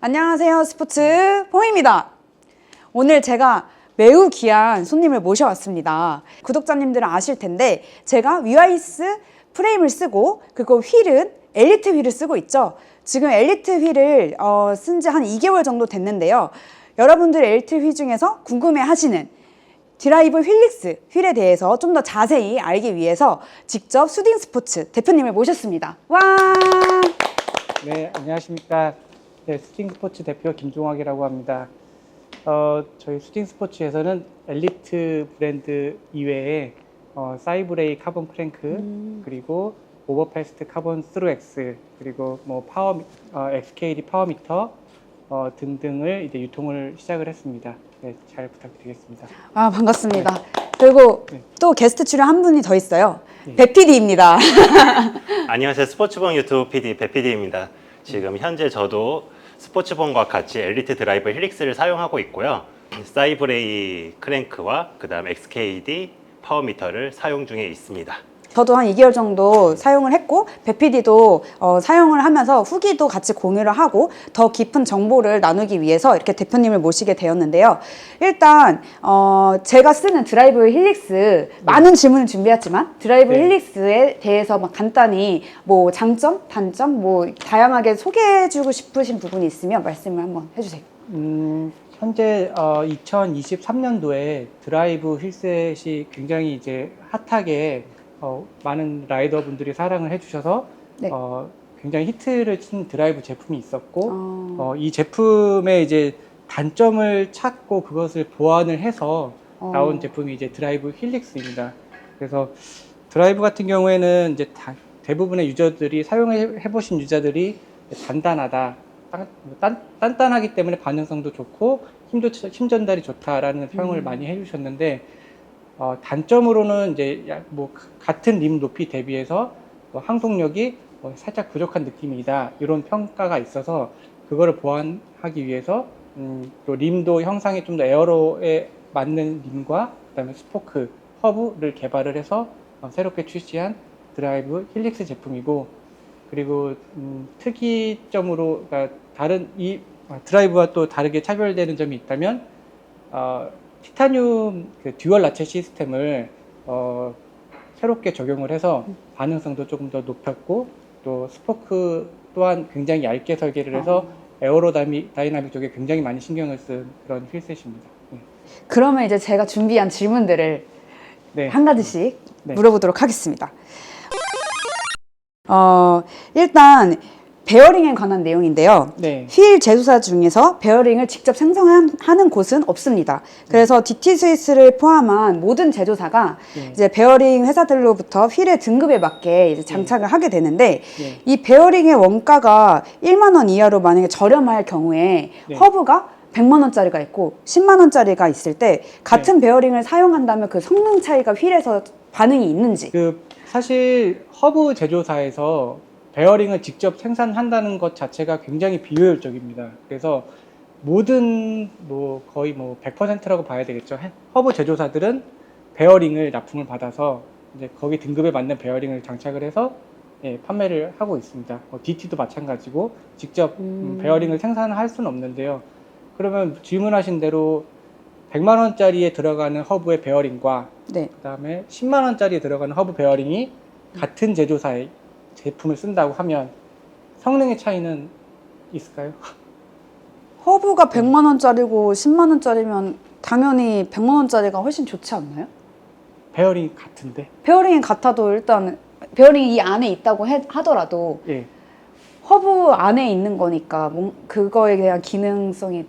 안녕하세요. 스포츠 폼입니다. 오늘 제가 매우 귀한 손님을 모셔왔습니다. 구독자님들은 아실 텐데 제가 위아이스 프레임을 쓰고 그리고 휠은 엘리트 휠을 쓰고 있죠. 지금 엘리트 휠을 어, 쓴지 한 2개월 정도 됐는데요. 여러분들 엘리트 휠 중에서 궁금해 하시는 드라이브 휠릭스 휠에 대해서 좀 더 자세히 알기 위해서 직접 수딩 스포츠 대표님을 모셨습니다. 와! 네, 안녕하십니까. 네, 스팅 스포츠 대표 김종학이라고 합니다. 어, 저희 스팅 스포츠에서는 엘리트 브랜드 이외에 어, 사이브레이 카본 크랭크 그리고 오버패스트 카본 스루엑스 그리고 뭐 파워 미- 어, XKD 파워미터 어, 등등을 이제 유통을 시작을 했습니다. 네, 잘 부탁드리겠습니다. 아, 반갑습니다. 그리고 네. 또 게스트 출연 한 분이 더 있어요. 네. 배피디입니다. 안녕하세요. 스포츠본 유튜브 PD 배PD입니다. 지금 현재 저도 스포츠본과 같이 엘리트 드라이버 힐릭스를 사용하고 있고요. 사이브레이 크랭크와 그 다음 XKD 파워미터를 사용 중에 있습니다. 저도 한 2개월 정도 사용을 했고 배피디도 어, 사용을 하면서 후기도 같이 공유를 하고 더 깊은 정보를 나누기 위해서 이렇게 대표님을 모시게 되었는데요. 일단 어, 제가 쓰는 드라이브 힐릭스 많은 질문을 준비했지만 드라이브 네. 힐릭스에 대해서 막 간단히 뭐 장점, 단점 뭐 다양하게 소개해주고 싶으신 부분이 있으면 말씀을 한번 해주세요. 음, 현재 어, 2023년도에 드라이브 휠셋이 굉장히 이제 핫하게 어, 많은 라이더 분들이 사랑을 해주셔서 네. 어, 굉장히 히트를 친 드라이브 제품이 있었고 어, 어, 이 제품의 이제 단점을 찾고 그것을 보완을 해서 어. 나온 제품이 이제 드라이브 힐릭스입니다. 그래서 드라이브 같은 경우에는 이제 다- 대부분의 유저들이 사용해 보신 유저들이 단단하다, 단, 단, 단단하기 때문에 반응성도 좋고 힘도 힘 전달이 좋다라는 평을 음. 많이 해주셨는데 어, 단점으로는 이제 야- 뭐 가- 같은 림 높이 대비해서 뭐 항속력이 뭐 살짝 부족한 느낌이다. 이런 평가가 있어서 그거를 보완하기 위해서 음, 또 림도 형상이 좀 더 에어로에 맞는 림과 그다음에 스포크 허브를 개발을 해서 어, 새롭게 출시한 드라이브 힐릭스 제품이고 그리고 음, 특이점으로 그러니까 다른 이 아, 드라이브와 또 다르게 차별되는 점이 있다면 어, 티타늄 그 듀얼 라체 시스템을 어, 새롭게 적용을 해서 반응성도 조금 더 높였고 또 스포크 또한 굉장히 얇게 설계를 해서 에어로다이나믹 쪽에 굉장히 많이 신경을 쓴 그런 휠셋입니다. 네. 그러면 이제 제가 준비한 질문들을 네. 한 가지씩 네. 물어보도록 하겠습니다. 어, 일단 베어링에 관한 내용인데요. 네. 휠 제조사 중에서 베어링을 직접 생성하는 곳은 없습니다. 그래서 DT 스위스를 포함한 모든 제조사가 네. 이제 베어링 회사들로부터 휠의 등급에 맞게 이제 장착을 하게 되는데 네. 이 베어링의 원가가 1만 원 이하로 만약에 저렴할 경우에 네. 허브가 100만 원짜리가 있고 10만 원짜리가 있을 때 같은 네. 베어링을 사용한다면 그 성능 차이가 휠에서 반응이 있는지 그 사실 허브 제조사에서 베어링을 직접 생산한다는 것 자체가 굉장히 비효율적입니다. 그래서 모든 뭐 거의 뭐 100%라고 봐야 되겠죠. 해- 허브 제조사들은 베어링을 납품을 받아서 이제 거기 등급에 맞는 베어링을 장착을 해서 예, 판매를 하고 있습니다. 뭐 DT도 마찬가지고 직접 음, 음. 베어링을 생산할 수는 없는데요. 그러면 질문하신 대로 100만 원짜리에 들어가는 허브의 베어링과 네. 그다음에 10만 원짜리에 들어가는 허브 베어링이 같은 제조사의 제품을 쓴다고 하면 성능의 차이는 있을까요? 허브가 100만 원짜리고 10만 원짜리면 당연히 100만 원짜리가 훨씬 좋지 않나요? 베어링이 같은데. 베어링이 같아도 일단 베어링이 이 안에 있다고 해- 하더라도 예. 허브 안에 있는 거니까 뭔- 그거에 대한 기능성이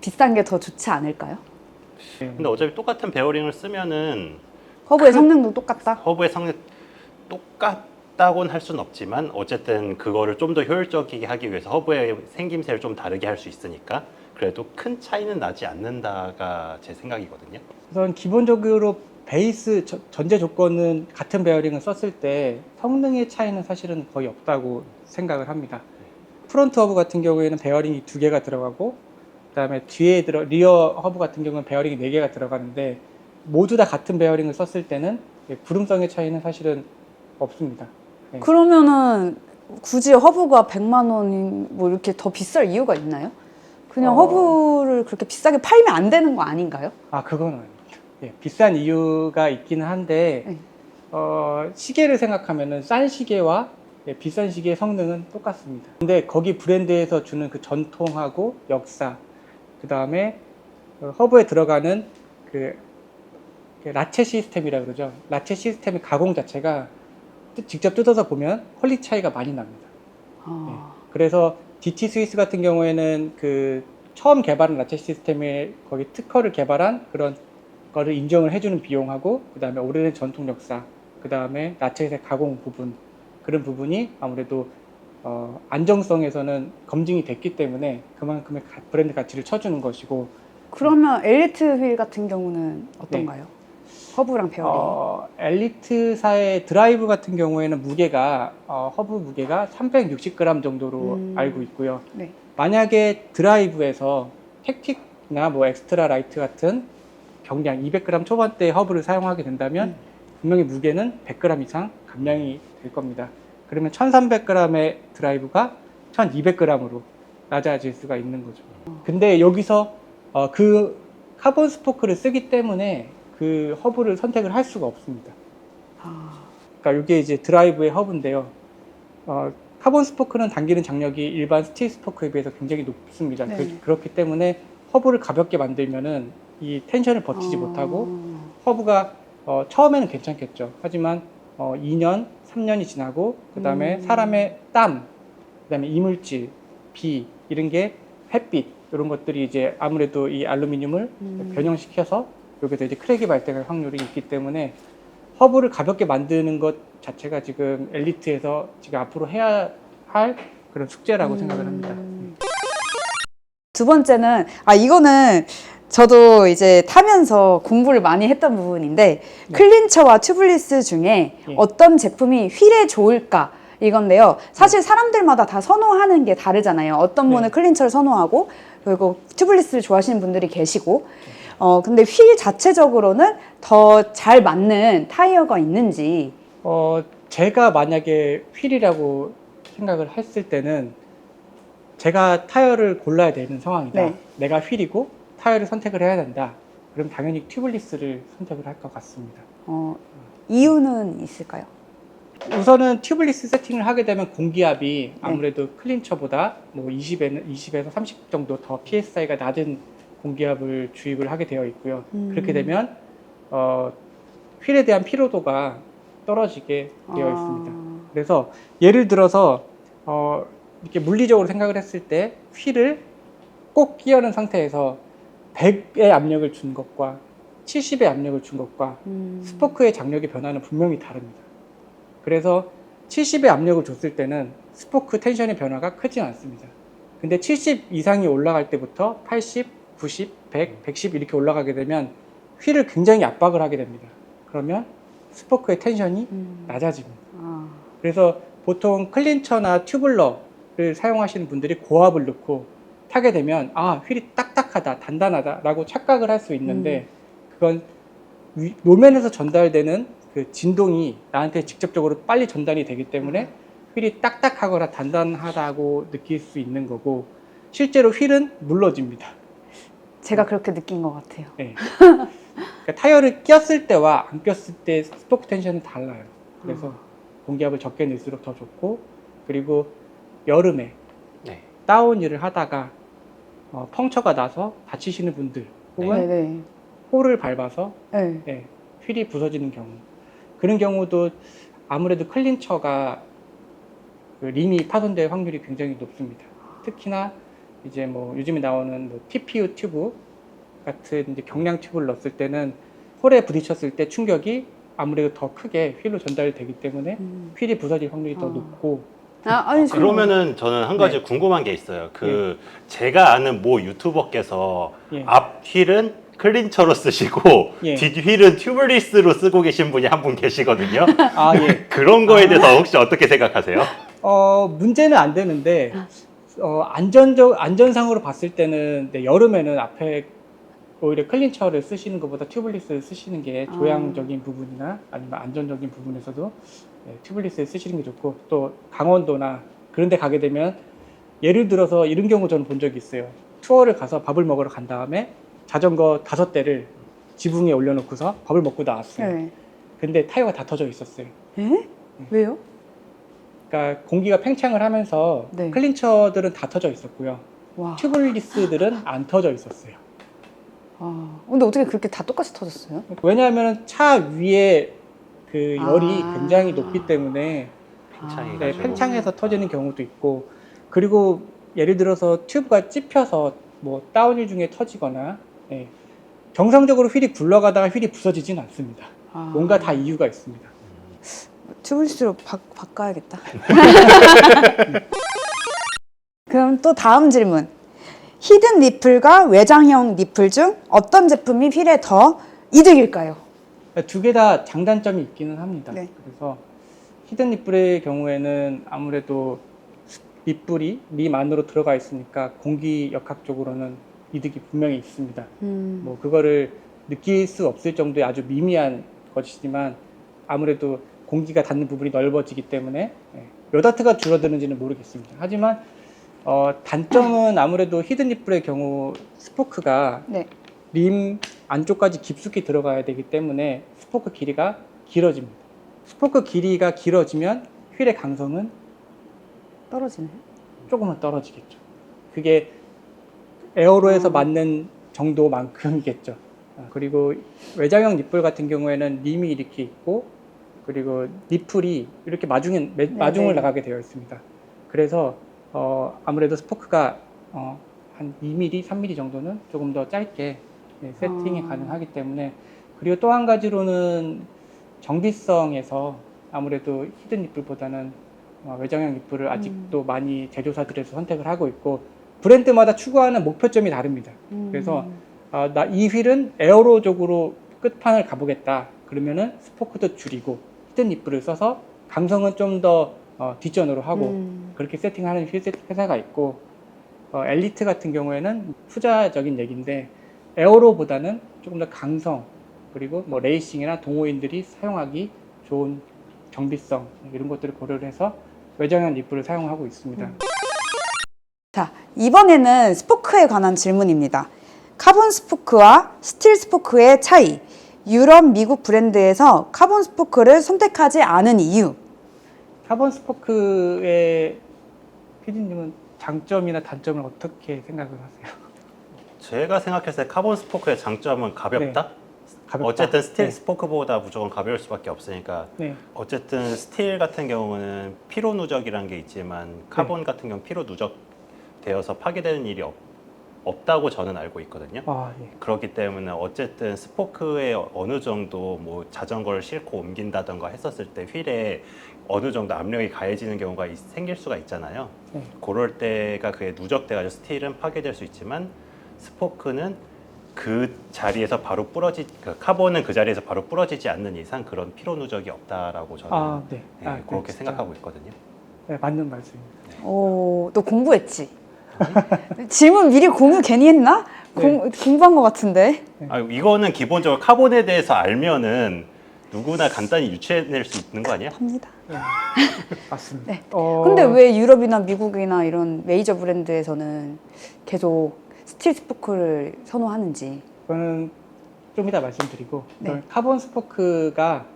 비싼 게 더 좋지 않을까요? 예. 근데 어차피 똑같은 베어링을 쓰면은 허브의 성능도 똑같다. 허브의 성능 똑같 다고는 할 수는 없지만 어쨌든 그거를 좀 더 효율적이게 하기 위해서 허브의 생김새를 좀 다르게 할 수 있으니까 그래도 큰 차이는 나지 않는다가 제 생각이거든요. 우선 기본적으로 베이스 저- 전제 조건은 같은 베어링을 썼을 때 성능의 차이는 사실은 거의 없다고 생각을 합니다. 프론트 허브 같은 경우에는 베어링이 두 개가 들어가고 그다음에 뒤에 들어 리어 허브 같은 경우는 베어링이 네 개가 들어가는데 모두 다 같은 베어링을 썼을 때는 예, 구름성의 차이는 사실은 없습니다. 네. 그러면은 굳이 허브가 100만 원이 뭐 이렇게 더 비쌀 이유가 있나요? 그냥 어. 허브를 그렇게 비싸게 팔면 안 되는 거 아닌가요? 아, 그건 아닙니다. 예, 비싼 이유가 있기는 한데, 네. 어, 시계를 생각하면은 싼 시계와 예, 비싼 시계의 성능은 똑같습니다. 근데 거기 브랜드에서 주는 그 전통하고 역사, 그 다음에 허브에 들어가는 그, 그 라체 시스템이라 그러죠. 라체 시스템의 가공 자체가 뜯- 직접 뜯어서 보면 퀄리 차이가 많이 납니다. 아, 그래서 DT 스위스 같은 경우에는 그 처음 개발한 라체 시스템에 거기 특허를 개발한 그런 거를 인정을 해주는 비용하고 그 다음에 오래된 전통 역사 그 다음에 라체의 가공 부분 그런 부분이 아무래도 어, 안정성에서는 검증이 됐기 때문에 그만큼의 가- 브랜드 가치를 쳐주는 것이고 그러면 엘리트 휠 같은 경우는 어떤가요? 허브랑 배열이. 네. 어, 엘리트사의 드라이브 같은 경우에는 무게가 어, 허브 무게가 360g 정도로 음. 알고 있고요. 네. 만약에 드라이브에서 택틱이나 뭐 엑스트라 라이트 같은 경량 200g 초반대 허브를 사용하게 된다면 음. 분명히 무게는 100g 이상 감량이 될 겁니다. 그러면 1300g의 드라이브가 1200g으로 낮아질 수가 있는 거죠. 근데 여기서 어, 그 카본 스포크를 쓰기 때문에 그 허브를 선택을 할 수가 없습니다. 아, 그러니까 이게 이제 드라이브의 허브인데요. 어, 카본 스포크는 당기는 장력이 일반 스틸 스포크에 비해서 굉장히 높습니다. 네. 그, 그렇기 때문에 허브를 가볍게 만들면은 이 텐션을 버티지 아. 못하고 허브가 어, 처음에는 괜찮겠죠. 하지만 어, 2년, 3년이 지나고 그 다음에 음. 사람의 땀, 그 다음에 이물질, 비 이런 게 햇빛 이런 것들이 이제 아무래도 이 알루미늄을 음. 변형시켜서 여기서 이제 크랙이 발생할 확률이 있기 때문에 허브를 가볍게 만드는 것 자체가 지금 엘리트에서 지금 앞으로 해야 할 그런 숙제라고 생각을 합니다. 음. 두 번째는 아 이거는 저도 이제 타면서 공부를 많이 했던 부분인데 네. 클린처와 튜블리스 중에 예. 어떤 제품이 휠에 좋을까 이건데요. 사실 사람들마다 다 선호하는 게 다르잖아요. 어떤 네. 분은 클린처를 선호하고 그리고 튜블리스를 좋아하시는 분들이 계시고 어 근데 휠 자체적으로는 더 잘 맞는 타이어가 있는지 어, 제가 만약에 휠이라고 생각을 했을 때는 제가 타이어를 골라야 되는 상황이다. 네. 내가 휠이고 타이어를 선택을 해야 된다. 그럼 당연히 튜블리스를 선택을 할 것 같습니다. 어 이유는 있을까요? 우선은 튜블리스 세팅을 하게 되면 네. 공기압이 아무래도 클린처보다 뭐 20에는 20에서 30 정도 더 PSI가 낮은 공기압을 주입을 하게 되어 있고요. 음. 그렇게 되면 어, 휠에 대한 피로도가 떨어지게 되어 아. 있습니다. 그래서 예를 들어서 어, 이렇게 물리적으로 생각을 했을 때 휠을 꼭 끼얹은 상태에서 100의 압력을 준 것과 70의 압력을 준 것과 음. 스포크의 장력의 변화는 분명히 다릅니다. 그래서 70의 압력을 줬을 때는 스포크 텐션의 변화가 크지 않습니다. 근데 70 이상이 올라갈 때부터 80, 90, 100, 110 이렇게 올라가게 되면 휠을 굉장히 압박을 하게 됩니다. 그러면 스포크의 텐션이 음. 낮아집니다. 아. 그래서 보통 클린처나 튜블러를 사용하시는 분들이 고압을 넣고 타게 되면 아 휠이 딱딱하다 단단하다라고 착각을 할 수 있는데 그건 위- 노면에서 전달되는 그 진동이 나한테 직접적으로 빨리 전달이 되기 때문에 휠이 딱딱하거나 단단하다고 느낄 수 있는 거고 실제로 휠은 물러집니다. 제가 그렇게 느낀 것 같아요. 네. 그러니까 타이어를 꼈을 때와 안 꼈을 때 스포크 텐션은 달라요. 그래서 공기압을 적게 넣을수록 더 좋고 그리고 여름에 네. 다운힐을 하다가 어, 펑처가 나서 다치시는 분들 혹은 네네. 홀을 밟아서 네. 예, 휠이 부서지는 경우 그런 경우도 아무래도 클린처가 그 림이 파손될 확률이 굉장히 높습니다. 특히나 이제 뭐 요즘에 나오는 뭐 TPU 튜브 같은 이제 경량 튜브를 넣었을 때는 홀에 부딪혔을 때 충격이 아무래도 더 크게 휠로 전달이 되기 때문에 음. 휠이 부서질 확률이 더 아. 높고 아, 아니, 저는- 그러면은 저는 한 가지 네. 궁금한 게 있어요. 그 제가 아는 모 유튜버께서 예. 앞 휠은 클린처로 쓰시고 예. 뒷 휠은 튜블리스로 쓰고 계신 분이 한 분 계시거든요. 아 예. 그런 거에 대해서 혹시 어떻게 생각하세요? 어, 문제는 안 되는데, 어, 안전적, 안전상으로 봤을 때는, 네, 여름에는 앞에 오히려 클린처를 쓰시는 것보다 튜블리스를 쓰시는 게 아. 조향적인 부분이나 아니면 안전적인 부분에서도 네, 튜블리스에 쓰시는 게 좋고 또 강원도나 그런 데 가게 되면 예를 들어서 이런 경우 저는 본 적이 있어요. 투어를 가서 밥을 먹으러 간 다음에 자전거 다섯 대를 지붕에 올려놓고서 밥을 먹고 나왔어요. 네. 근데 타이어가 다 터져 있었어요. 에? 왜요? 그러니까 공기가 팽창을 하면서 네. 클린처들은 다 터져 있었고요. 와. 튜블리스들은 안 터져 있었어요. 아, 근데 어떻게 그렇게 다 똑같이 터졌어요? 왜냐하면 차 위에 그 열이 아. 굉장히 높기 때문에 팽창이 네, 가지고. 팽창해서 터지는 경우도 있고 그리고 예를 들어서 튜브가 찝혀서 뭐 다운힐 중에 터지거나 네, 정상적으로 휠이 굴러가다가 휠이 부서지진 않습니다. 아. 뭔가 다 이유가 있습니다. 튜블리스로 바, 바꿔야겠다. 그럼 또 다음 질문. 히든 니플과 외장형 니플 중 어떤 제품이 휠에 더 이득일까요? 두 개 다 장단점이 있기는 합니다. 네. 그래서 히든 니플의 경우에는 아무래도 니플이 립 안으로 들어가 있으니까 공기 역학적으로는 이득이 분명히 있습니다. 음, 뭐 그거를 느낄 수 없을 정도의 아주 미미한 것이지만 아무래도 공기가 닿는 부분이 넓어지기 때문에 예, 몇 와트가 줄어드는지는 모르겠습니다. 하지만 어, 단점은 아무래도 히든 니플의 경우 스포크가 네. 림 안쪽까지 깊숙이 들어가야 되기 때문에 스포크 길이가 길어집니다. 스포크 길이가 길어지면 휠의 강성은 떨어지네. 조금은 떨어지겠죠. 그게 에어로에서 음. 맞는 정도만큼이겠죠. 아, 그리고 외장형 니플 같은 경우에는 림이 이렇게 있고 그리고 니플이 이렇게 마중에 매- 마중을 네네. 나가게 되어 있습니다. 그래서 어, 아무래도 스포크가 어, 한 2mm, 3mm 정도는 조금 더 짧게 네, 세팅이 아. 가능하기 때문에 그리고 또 한 가지로는 정비성에서 아무래도 히든 니플보다는 어, 외장형 니플을 음. 아직도 많이 제조사들에서 선택을 하고 있고 브랜드마다 추구하는 목표점이 다릅니다. 음. 그래서 아, 나이 휠은 에어로적으로 끝판을 가보겠다. 그러면은 스포크도 줄이고 히든 니플을 써서 강성은 좀더 어, 뒷전으로 하고 음. 그렇게 세팅하는 회사가 있고 어, 엘리트 같은 경우에는 후자적인 얘기인데 에어로보다는 조금 더 강성 그리고 뭐 레이싱이나 동호인들이 사용하기 좋은 정비성 이런 것들을 고려를 해서 외장형 니플을 사용하고 있습니다. 음. 자, 이번에는 스포크에 관한 질문입니다. 카본 스포크와 스틸 스포크의 차이. 유럽, 미국 브랜드에서 카본 스포크를 선택하지 않은 이유. 카본 스포크의 피디님은 장점이나 단점을 어떻게 생각을 하세요? 제가 생각했을 때 카본 스포크의 장점은 가볍다. 가볍다. 어쨌든 스틸 네. 스포크보다 무조건 가벼울 수밖에 없으니까 네. 어쨌든 스틸 같은 경우는 피로 누적이라는 게 있지만 네. 카본 같은 경우 피로 누적 되어서 파괴되는 일이 없, 없다고 저는 알고 있거든요. 아, 예. 그렇기 때문에 어쨌든 스포크에 어느 정도 뭐 자전거를 싣고 옮긴다던가 했었을 때 휠에 어느 정도 압력이 가해지는 경우가 있- 생길 수가 있잖아요. 네. 그럴 때가 그게 누적돼가지고 스틸은 파괴될 수 있지만 스포크는 그 자리에서 바로 부러지 그 카본은 그 자리에서 바로 부러지지 않는 이상 그런 피로 누적이 없다라고 저는 아, 네. 네, 아, 네, 그렇게 진짜. 생각하고 있거든요. 네, 맞는 말씀입니다. 오, 너 공부했지? 질문 미리 공부 괜히 했나? 공, 공부한 것 같은데. 아, 이거는 기본적으로 카본에 대해서 알면은 누구나 간단히 유추해낼 수 있는 거 아니야? 합니다. 맞습니다. 네. 어, 근데 왜 유럽이나 미국이나 이런 메이저 브랜드에서는 계속 스틸 스포크를 선호하는지. 저는 좀 이따 말씀드리고 네. 카본 스포크가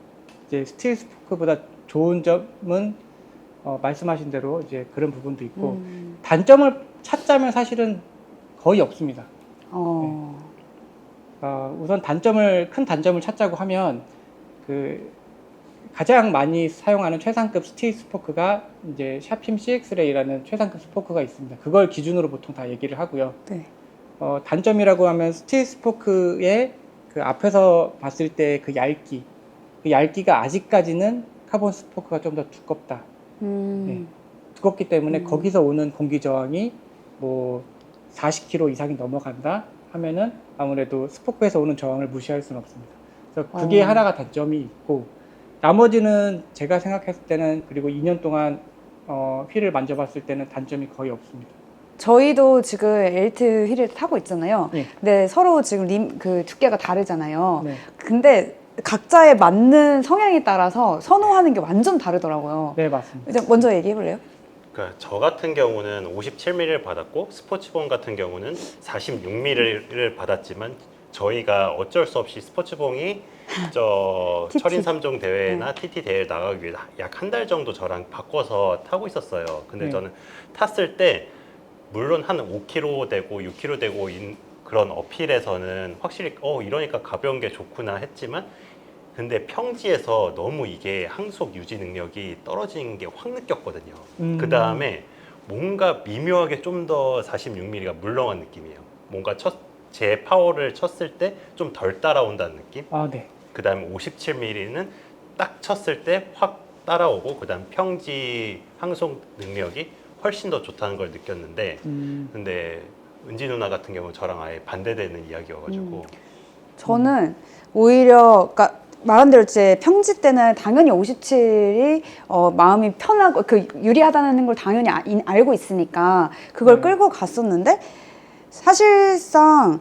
이제 스틸 스포크보다 좋은 점은 어, 말씀하신 대로 이제 그런 부분도 있고 음, 단점을 찾자면 사실은 거의 없습니다. 어, 어, 우선 단점을 큰 단점을 찾자고 하면 그 가장 많이 사용하는 최상급 스틸 스포크가 이제 샤핌 CX-레이라는 최상급 스포크가 있습니다. 그걸 기준으로 보통 다 얘기를 하고요. 네. 어, 단점이라고 하면 스틸 스포크의 그 앞에서 봤을 때 그 얇기, 그 얇기가 아직까지는 카본 스포크가 좀 더 두껍다. 음, 두껍기 때문에 음. 거기서 오는 공기 저항이 뭐 40km 이상이 넘어간다 하면은 아무래도 스포크에서 오는 저항을 무시할 수는 없습니다. 그래서 그게 어. 하나가 단점이 있고 나머지는 제가 생각했을 때는 그리고 2년 동안 어, 휠을 만져봤을 때는 단점이 거의 없습니다. 저희도 지금 엘트 휠을 타고 있잖아요. 네. 근데 서로 지금 림, 그 두께가 다르잖아요. 네. 근데 각자에 맞는 성향에 따라서 선호하는 게 완전 다르더라고요. 네, 맞습니다. 이제 먼저 얘기해 볼래요? 그러니까 저 같은 경우는 57mm를 받았고 스포츠본 같은 경우는 46mm를 받았지만 저희가 어쩔 수 없이 스포츠봉이 저 TT. 철인 3종 대회나 TT 대회 나가기 위해 약 한 달 정도 저랑 바꿔서 타고 있었어요. 근데 네. 저는 탔을 때 물론 한 5kg 되고 6kg 되고 인- 그런 어필에서는 확실히 어 이러니까 가벼운 게 좋구나 했지만 근데 평지에서 너무 이게 항속 유지 능력이 떨어지는 게 확 느꼈거든요. 음. 그 다음에 뭔가 미묘하게 좀 더 46mm가 물렁한 느낌이에요. 뭔가 첫, 제 파워를 쳤을 때 좀 덜 따라온다는 느낌. 아, 네. 그 다음에 57mm는 딱 쳤을 때 확 따라오고 그 다음 평지 항속 능력이 훨씬 더 좋다는 걸 느꼈는데 음, 근데 은지 누나 같은 경우는 저랑 아예 반대되는 이야기여가지고 저는 오히려 그러니까 말한 대로 제 평지 때는 당연히 57이 어, 마음이 편하고 그 유리하다는 걸 당연히 아- 인- 알고 있으니까 그걸 네. 끌고 갔었는데 사실상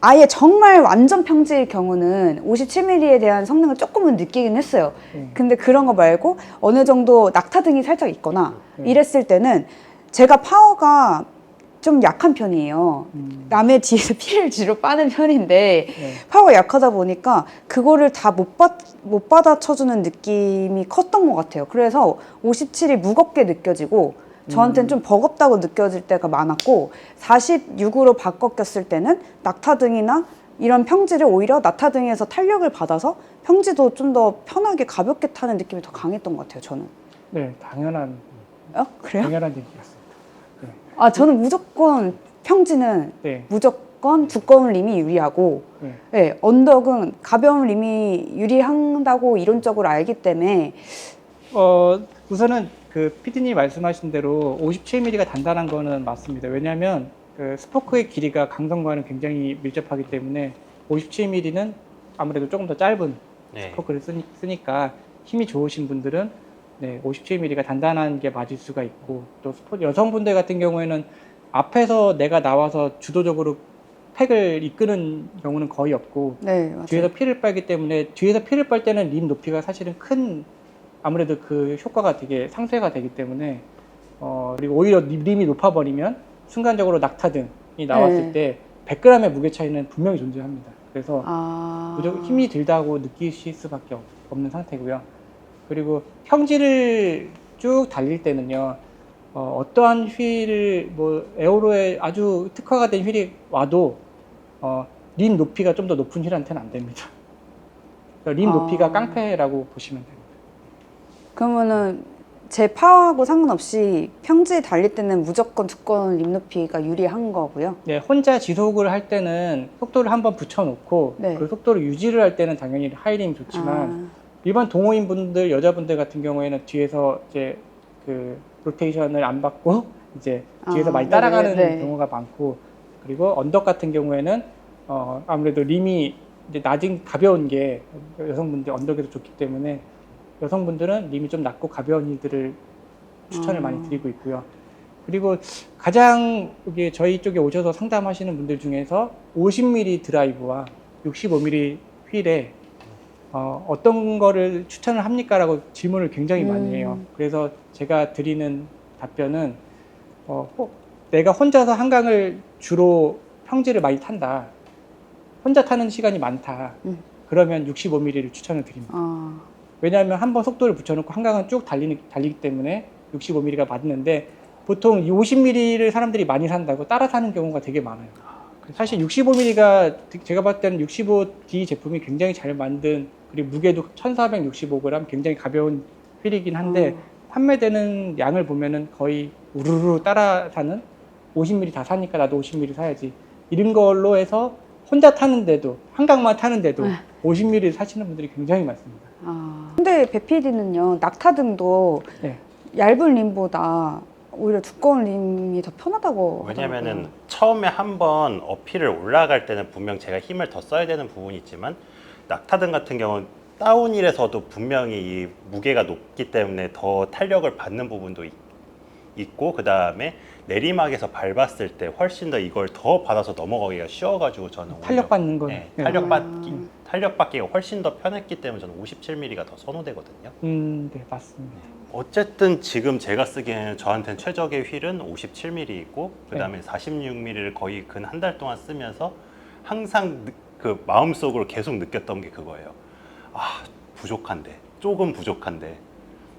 아예 정말 완전 평지일 경우는 57mm에 대한 성능을 조금은 느끼긴 했어요. 네. 근데 그런 거 말고 어느 정도 낙타 등이 살짝 있거나 네. 이랬을 때는 제가 파워가 좀 약한 편이에요. 음, 남의 뒤에서 피를 뒤로 빠는 편인데 네. 파워가 약하다 보니까 그거를 다 못 받, 못 받아 쳐주는 느낌이 컸던 것 같아요. 그래서 57이 무겁게 느껴지고 저한테는 음. 좀 버겁다고 느껴질 때가 많았고 46으로 바꿔 꼈을 때는 낙타등이나 이런 평지를 오히려 낙타등에서 탄력을 받아서 평지도 좀 더 편하게 가볍게 타는 느낌이 더 강했던 것 같아요. 저는. 네, 당연한 어? 그래요? 당연한 얘기였습니다. 아 저는 무조건 평지는 네, 무조건 두꺼운 림이 유리하고 네. 네, 언덕은 가벼운 림이 유리한다고 이론적으로 알기 때문에 어, 우선은 그 피디님 말씀하신 대로 57mm가 단단한 거는 맞습니다. 왜냐하면 그 스포크의 길이가 강성과는 굉장히 밀접하기 때문에 57mm는 아무래도 조금 더 짧은 네. 스포크를 쓰니, 쓰니까 힘이 좋으신 분들은 네, 57mm가 단단한 게 맞을 수가 있고 또 스포 여성분들 같은 경우에는 앞에서 내가 나와서 주도적으로 팩을 이끄는 경우는 거의 없고 네. 뒤에서 피를 빨기 때문에 뒤에서 피를 빨 때는 림 높이가 사실은 큰 아무래도 그 효과가 되게 상쇄가 되기 때문에 어 그리고 오히려 림- 림이 높아버리면 순간적으로 낙타 등이 나왔을 때 100g의 무게 차이는 분명히 존재합니다. 그래서 아 무조건 힘이 들다고 느끼실 수밖에 없- 없는 상태고요. 그리고 평지를 쭉 달릴 때는요, 어, 떠한 휠을 뭐 에어로에 아주 특화가 된 휠이 와도 어, 림 높이가 좀 더 높은 휠한테는 안 됩니다. 그러니까 림 아. 높이가 깡패라고 보시면 됩니다. 그러면은 제 파워하고 상관없이 평지 달릴 때는 무조건 두꺼운 림 높이가 유리한 거고요. 네, 혼자 지속을 할 때는 속도를 한번 붙여놓고 네. 그 속도를 유지를 할 때는 당연히 하이림이 좋지만 일반 동호인 분들 여자분들 같은 경우에는 뒤에서 이제 그 로테이션을 안 받고 이제 뒤에서 아, 많이 따라가는 네, 네. 경우가 많고 그리고 언덕 같은 경우에는 어 아무래도 림이 이제 낮은 가벼운 게 여성분들 언덕에도 좋기 때문에 여성분들은 림이 좀 낮고 가벼운 힐들을 추천을 아. 많이 드리고 있고요. 그리고 가장 여기 저희 쪽에 오셔서 상담하시는 분들 중에서 50mm 드라이브와 65mm 휠에 어, 어떤 거를 추천을 합니까라고 질문을 굉장히 많이 해요. 음. 그래서 제가 드리는 답변은 어, 호- 내가 혼자서 한강을 주로 평지를 많이 탄다. 혼자 타는 시간이 많다. 음. 그러면 65mm를 추천을 드립니다. 아, 왜냐하면 한 번 속도를 붙여놓고 한강은 쭉 달리는, 달리기 때문에 65mm가 맞는데 보통 50mm를 사람들이 많이 산다고 따라 사는 경우가 되게 많아요. 사실 65mm가 제가 봤을 때는 65D 제품이 굉장히 잘 만든 그리고 무게도 1465g 굉장히 가벼운 휠이긴 한데 어. 판매되는 양을 보면은 거의 우르르 따라 사는 50mm 다 사니까 나도 50mm 사야지 이런 걸로 해서 혼자 타는데도 한강만 타는데도 네. 50mm 사시는 분들이 굉장히 많습니다. 아. 근데 배피디는요 낙타등도 네. 얇은 림보다 오히려 두꺼운 림이 더 편하다고 왜냐면은 하더라고요. 처음에 한번 어필을 올라갈 때는 분명 제가 힘을 더 써야 되는 부분이 있지만 낙타등 같은 경우는 다운힐에서도 분명히 이 무게가 높기 때문에 더 탄력을 받는 부분도 있, 있고 그 다음에 내리막에서 밟았을 때 훨씬 더 이걸 더 받아서 넘어가기가 쉬워가지고 저는 탄력 받는 거. 네, 네. 탄력 받기 탄력 받기가 훨씬 더 편했기 때문에 저는 57mm가 더 선호되거든요. 음, 네, 맞습니다. 어쨌든 지금 제가 쓰기에는 저한테는 최적의 휠은 57mm이고 그 다음에 46mm를 거의 근 한 달 동안 쓰면서 항상 느- 그 마음속으로 계속 느꼈던 게 그거예요. 아 부족한데 조금 부족한데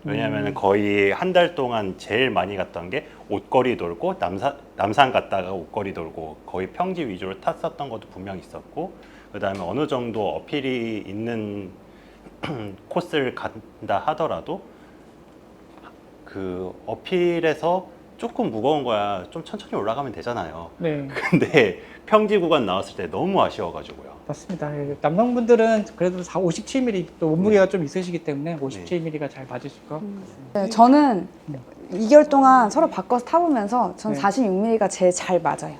왜냐하면 음. 거의 한 달 동안 제일 많이 갔던 게 옷걸이 돌고 남산 남산 갔다가 옷걸이 돌고 거의 평지 위주로 탔었던 것도 분명 있었고 그 다음에 어느 정도 어필이 있는 코스를 간다 하더라도 그 어필에서 조금 무거운 거야 좀 천천히 올라가면 되잖아요. 네, 근데 평지 구간 나왔을 때 너무 아쉬워가지고요. 맞습니다. 예, 남성분들은 그래도 4, 57mm 또 몸무게가 좀 있으시기 때문에 네. 57mm가 잘 맞으실 것 같습니다. 네, 저는 2개월 동안 서로 바꿔서 타보면서 전 네. 46mm가 제일 잘 맞아요.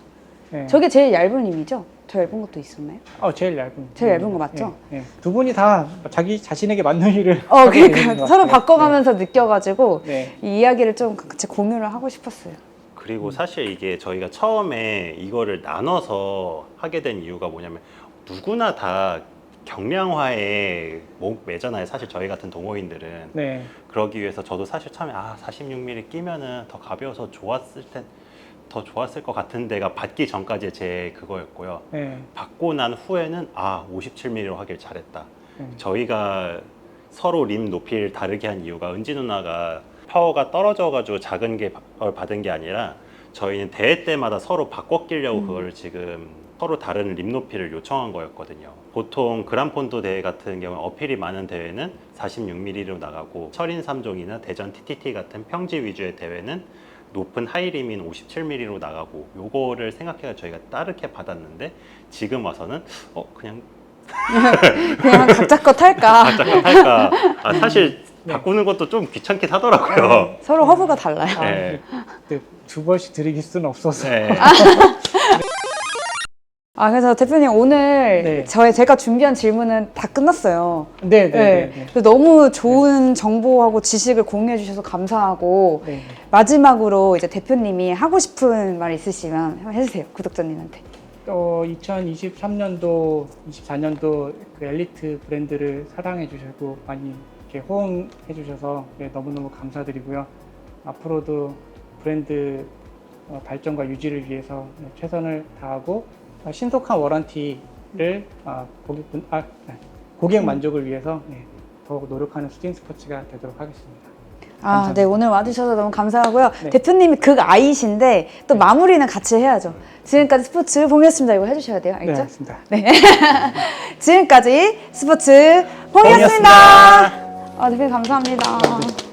네. 저게 제일 얇은 림이죠? 더 얇은 것도 있었나요? 어, 제일 얇은. 제일 얇은 거 맞죠? 예, 예. 두 분이 다 자기 자신에게 맞는 일을 어, 그러니까 것 서로 같아요. 바꿔가면서 느껴가지고 네. 이 이야기를 좀 같이 공유를 하고 싶었어요. 그리고 사실 이게 저희가 처음에 이거를 나눠서 하게 된 이유가 뭐냐면 누구나 다 경량화에 목 매잖아요. 사실 저희 같은 동호인들은 네. 그러기 위해서 저도 사실 처음에 아 46mm 끼면은 더 가벼워서 좋았을 텐 더 좋았을 것 같은 데가 받기 전까지 제 그거였고요. 네. 받고 난 후에는 아 57mm로 하길 잘했다. 네. 저희가 서로 림 높이를 다르게 한 이유가 은지 누나가 파워가 떨어져가지고 작은 게 바- 걸 받은 게 아니라 저희는 대회 때마다 서로 바꿔 끼려고 그걸 지금 서로 다른 림 높이를 요청한 거였거든요. 보통 그란폰도 대회 같은 경우 어필이 많은 대회는 46mm로 나가고 철인 3종이나 대전 TTT 같은 평지 위주의 대회는 높은 하이림인 57mm로 나가고 요거를 생각해서 저희가 따르게 받았는데 지금 와서는 어 그냥 그냥 각자 거 탈까? 잠깐 할까? 아, 사실 네. 바꾸는 것도 좀 귀찮긴 하더라고요. 서로 허브가 달라요. 아, 네. 네. 두 번씩 드리길 수는 없어서. 네. 아 그래서 대표님 오늘 네. 저의 제가 준비한 질문은 다 끝났어요. 네, 네, 네. 네. 네. 너무 좋은 정보하고 지식을 공유해 주셔서 감사하고 네. 마지막으로 이제 대표님이 하고 싶은 말 있으시면 한번 해주세요 구독자님한테. 어, 2023년도, 24년도 그 엘리트 브랜드를 사랑해 주시고 많이 이렇게 호응해 주셔서 네, 너무너무 감사드리고요. 앞으로도 브랜드 어, 발전과 유지를 위해서 네, 최선을 다하고 어, 신속한 워런티를 어, 고객분, 아, 네, 고객 만족을 위해서 네, 더욱 노력하는 스팅 스포츠가 되도록 하겠습니다. 아, 감사합니다. 네 오늘 와주셔서 너무 감사하고요. 네. 대표님이 극 아이신데 또 마무리는 같이 해야죠. 지금까지 스포츠 봉이었습니다. 이거 해주셔야 돼요. 네, 알겠죠? 알겠습니다. 지금까지 스포츠 봉이었습니다. 아, 대표님 감사합니다. 네.